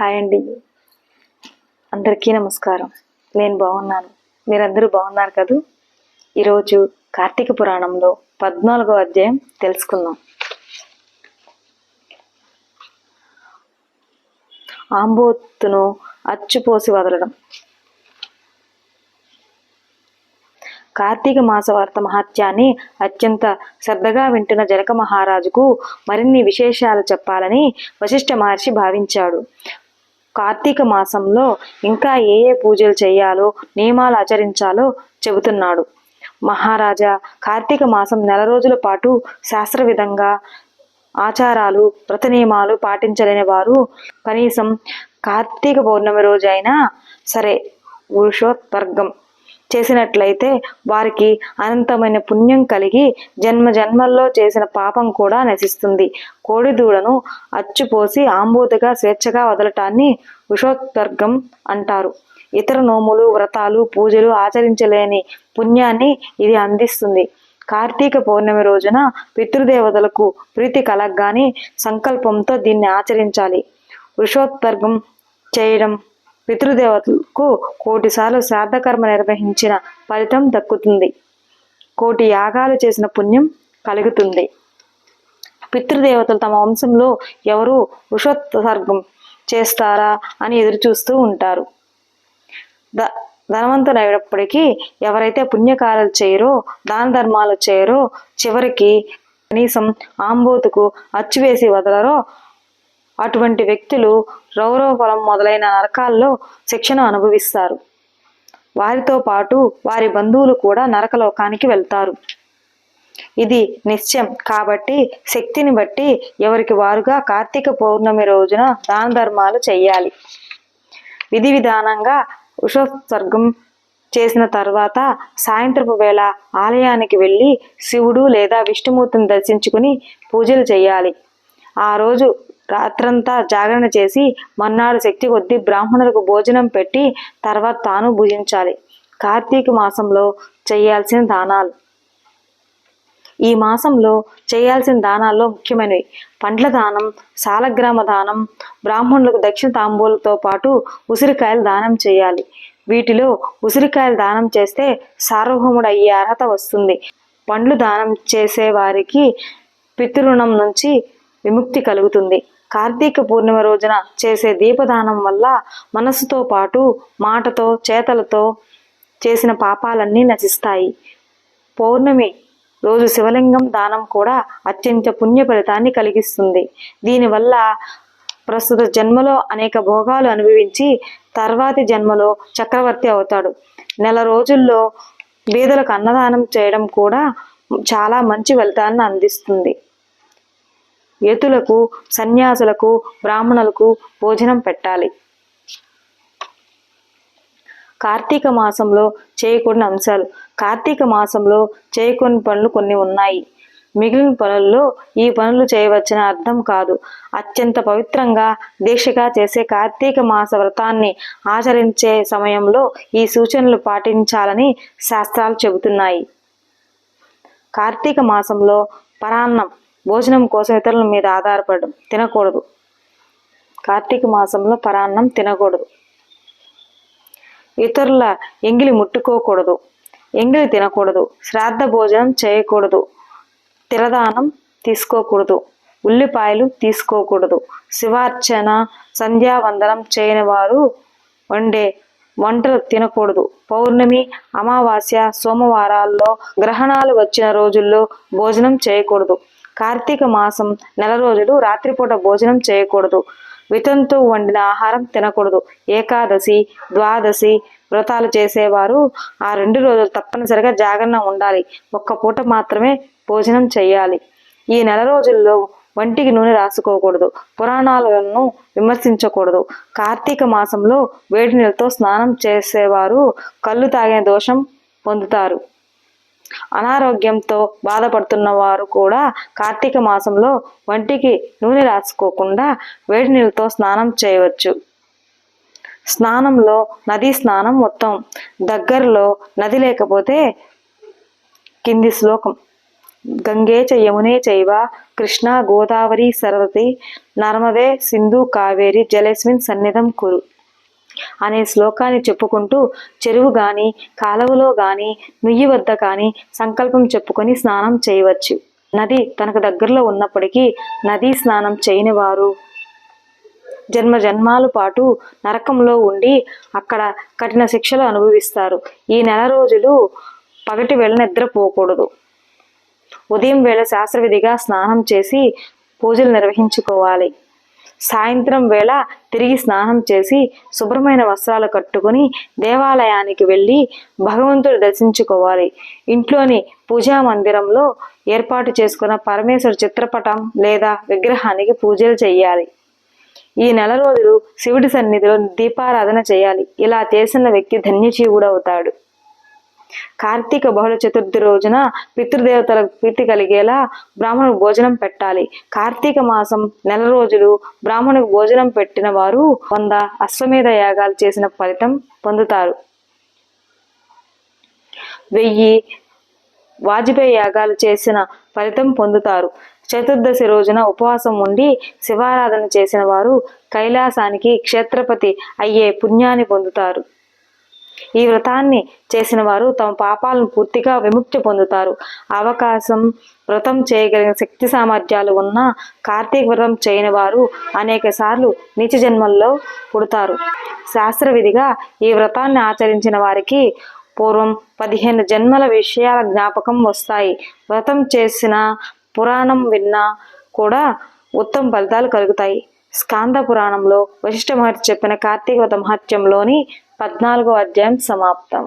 Hi అండి. అందరికీ నమస్కారం. నేను బాగున్నాను. మీరందరూ బాగున్నారు కదూ? ఈరోజు కార్తీక పురాణంలో పద్నాలుగో అధ్యాయం తెలుసుకుందాం. ఆంబోత్తును అచ్చుపోసి వదలడం. కార్తీక మాసవార్త మహత్యాన్ని అత్యంత శ్రద్ధగా వింటున్న జనక మహారాజుకు మరిన్ని విశేషాలు చెప్పాలని వశిష్ఠ మహర్షి భావించాడు. కార్తీక మాసంలో ఇంకా ఏ ఏ పూజలు చేయాలో నియమాలు ఆచరించాలో చెబుతున్నాడు. మహారాజా కార్తీక మాసం నెల రోజుల పాటు శాస్త్ర విధంగా ఆచారాలు వ్రత నియమాలు పాటించలేని వారు కనీసం కార్తీక పౌర్ణమి రోజైనా సరే పురుషోత్వర్గం చేసినట్లయితే వారికి అనంతమైన పుణ్యం కలిగి జన్మ జన్మల్లో చేసిన పాపం కూడా నశిస్తుంది. కోడిదూడను అచ్చుపోసి ఆంబూతగా స్వేచ్ఛగా వదలటాన్ని విషోత్వర్గం అంటారు. ఇతర నోములు వ్రతాలు పూజలు ఆచరించలేని పుణ్యాన్ని ఇది అందిస్తుంది. కార్తీక పౌర్ణమి రోజున పితృదేవతలకు ప్రీతి కలగ్గాని సంకల్పంతో దీన్ని ఆచరించాలి. వృషోత్వర్గం చేయడం పితృదేవతలకు కోటిసార్లు శ్రాద్ధకర్మ నిర్వహించిన ఫలితం దక్కుతుంది. కోటి యాగాలు చేసిన పుణ్యం కలుగుతుంది. పితృదేవతలు తమ వంశంలో ఎవరు వృషోత్సర్గం చేస్తారా అని ఎదురు చూస్తూ ఉంటారు. ద ధనవంతులైనప్పటికీ ఎవరైతే పుణ్యకారాలు చేయరో దాన ధర్మాలు చేయరో చివరికి కనీసం ఆంబోతుకు అచ్చువేసి వదలరో అటువంటి వ్యక్తులు రౌరవ ఫలం మొదలైన నరకాల్లో శిక్షణ అనుభవిస్తారు. వారితో పాటు వారి బంధువులు కూడా నరకలోకానికి వెళ్తారు. ఇది నిశ్చయం. కాబట్టి శక్తిని బట్టి ఎవరికి వారుగా కార్తీక పౌర్ణమి రోజున దాన ధర్మాలు చేయాలి. విధి విధానంగా ఉషోత్సర్గం చేసిన తర్వాత సాయంత్రపు వేళ ఆలయానికి వెళ్ళి శివుడు లేదా విష్ణుమూర్తిని దర్శించుకుని పూజలు చేయాలి. ఆ రోజు రాత్రంతా జాగరణ చేసి మర్నాడు శక్తి కొద్దీ బ్రాహ్మణులకు భోజనం పెట్టి తర్వాత తాను భుజించాలి. కార్తీక మాసంలో చేయాల్సిన దానాలు. ఈ మాసంలో చేయాల్సిన దానాల్లో ముఖ్యమైనవి. పండ్ల దానం సాలగ్రామ దానం బ్రాహ్మణులకు దక్షిణ తాంబూలతో పాటు ఉసిరికాయలు దానం చేయాలి. వీటిలో ఉసిరికాయలు దానం చేస్తే సార్వభౌముడు అయ్యే అర్హత వస్తుంది. పండ్లు దానం చేసే వారికి పితృణం నుంచి విముక్తి కలుగుతుంది. కార్తీక పూర్ణిమ రోజున చేసే దీపదానం వల్ల మనస్సుతో పాటు మాటతో చేతలతో చేసిన పాపాలన్నీ నశిస్తాయి. పౌర్ణమి రోజు శివలింగం దానం కూడా అత్యంత పుణ్య ఫలితాన్ని కలిగిస్తుంది. దీనివల్ల ప్రస్తుత జన్మలో అనేక భోగాలు అనుభవించి తర్వాతి జన్మలో చక్రవర్తి అవుతాడు. నెల రోజుల్లో బీదలకు అన్నదానం చేయడం కూడా చాలా మంచి ఫలితాన్ని అందిస్తుంది. యతులకు సన్యాసులకు బ్రాహ్మణులకు భోజనం పెట్టాలి. కార్తీక మాసంలో చేయకూడని అంశాలు. కార్తీక మాసంలో చేయకూడని పనులు కొన్ని ఉన్నాయి. మిగిలిన పనుల్లో ఈ పనులు చేయవచ్చని అర్థం కాదు. అత్యంత పవిత్రంగా దీక్షగా చేసే కార్తీక మాస వ్రతాన్ని ఆచరించే సమయంలో ఈ సూచనలు పాటించాలని శాస్త్రాలు చెబుతున్నాయి. కార్తీక మాసంలో పరాన్నం భోజనం కోసం ఇతరుల మీద ఆధారపడడం తినకూడదు. కార్తీక మాసంలో పరాన్నం తినకూడదు. ఇతరుల ఎంగిలి ముట్టుకోకూడదు. ఎంగిలి తినకూడదు. శ్రాద్ధ భోజనం చేయకూడదు. తిరదానం తీసుకోకూడదు. ఉల్లిపాయలు తీసుకోకూడదు. శివార్చన సంధ్యావందనం చేయని వారు వండే వంటలు తినకూడదు. పౌర్ణమి అమావాస్య సోమవారాల్లో గ్రహణాలు వచ్చిన రోజుల్లో భోజనం చేయకూడదు. కార్తీక మాసం నెల రోజులు రాత్రిపూట భోజనం చేయకూడదు. వితంతో వండిన ఆహారం తినకూడదు. ఏకాదశి ద్వాదశి వ్రతాలు చేసేవారు ఆ రెండు రోజులు తప్పనిసరిగా జాగరణ ఉండాలి. ఒక్క పూట మాత్రమే భోజనం చేయాలి. ఈ నెల రోజుల్లో వంటికి నూనె రాసుకోకూడదు. పురాణాలను విమర్శించకూడదు. కార్తీక మాసంలో వేడి నీళ్ళతో స్నానం చేసేవారు కళ్ళు తాగిన దోషం పొందుతారు. అనారోగ్యంతో బాధపడుతున్న వారు కూడా కార్తీక మాసంలో వంటికి నూనె రాసుకోకుండా వేడి నీళ్ళతో స్నానం చేయవచ్చు. స్నానంలో నదీ స్నానం మొత్తం దగ్గరలో నది లేకపోతే కింది శ్లోకం. గంగే చ యమునే చైవ కృష్ణ గోదావరి సరస్వతి నర్మదే సింధు కావేరి జలస్మిన్ సన్నిధం కురు. అనే శ్లోకాన్ని చెప్పుకుంటూ చెరువు గాని కాలువలో గాని నుయ్యి వద్ద కానీ సంకల్పం చెప్పుకొని స్నానం చేయవచ్చు. నది తనకు దగ్గరలో ఉన్నప్పటికీ నదీ స్నానం చేయని వారు జన్మ జన్మాల పాటు నరకంలో ఉండి అక్కడ కఠిన శిక్షలు అనుభవిస్తారు. ఈ నెల రోజులు పగటి వేళ నిద్రపోకూడదు ఉదయం వేళ శాస్త్రవిధిగా స్నానం చేసి పూజలు నిర్వహించుకోవాలి. సాయంత్రం వేళ తిరిగి స్నానం చేసి శుభ్రమైన వస్త్రాలు కట్టుకుని దేవాలయానికి వెళ్ళి భగవంతుడు దర్శించుకోవాలి. ఇంట్లోని పూజా మందిరంలో ఏర్పాటు చేసుకున్న పరమేశ్వర చిత్రపటం లేదా విగ్రహానికి పూజలు చేయాలి ఈ నెల రోజులు శివుడి సన్నిధిలో దీపారాధన చేయాలి. ఇలా చేసిన వ్యక్తి ధన్యజీవుడు అవుతాడు కార్తీక బహుళ చతుర్థి రోజున పితృదేవతలకు ప్రీతి కలిగేలా బ్రాహ్మణుకు భోజనం పెట్టాలి. కార్తీక మాసం నెల రోజులు బ్రాహ్మణుకు భోజనం పెట్టిన వారు వంద అశ్వమేధ యాగాలు చేసిన ఫలితం పొందుతారు. వెయ్యి వాజ్పేయి యాగాలు చేసిన ఫలితం పొందుతారు. చతుర్దశి రోజున ఉపవాసం ఉండి శివారాధన చేసిన వారు కైలాసానికి క్షేత్రపతి అయ్యే పుణ్యాన్ని పొందుతారు. ఈ వ్రతాన్ని చేసిన వారు తమ పాపాలను పూర్తిగా విముక్తి పొందుతారు. అవకాశం వ్రతం చేయగలిగిన శక్తి సామర్థ్యాలు ఉన్న కార్తీక వ్రతం చేయని వారు అనేక సార్లు నీచ జన్మల్లో పుడతారు. శాస్త్రవిధిగా ఈ వ్రతాన్ని ఆచరించిన వారికి పూర్వం పదిహేను జన్మల విషయాల జ్ఞాపకం వస్తాయి. వ్రతం చేసిన పురాణం విన్నా కూడా ఉత్తమ ఫలితాలు కలుగుతాయి. స్కాంద పురాణంలో వశిష్ఠ మహర్షి చెప్పిన కార్తీక వ్రత మహత్యంలోని పద్నాలుగో అధ్యాయం సమాప్తం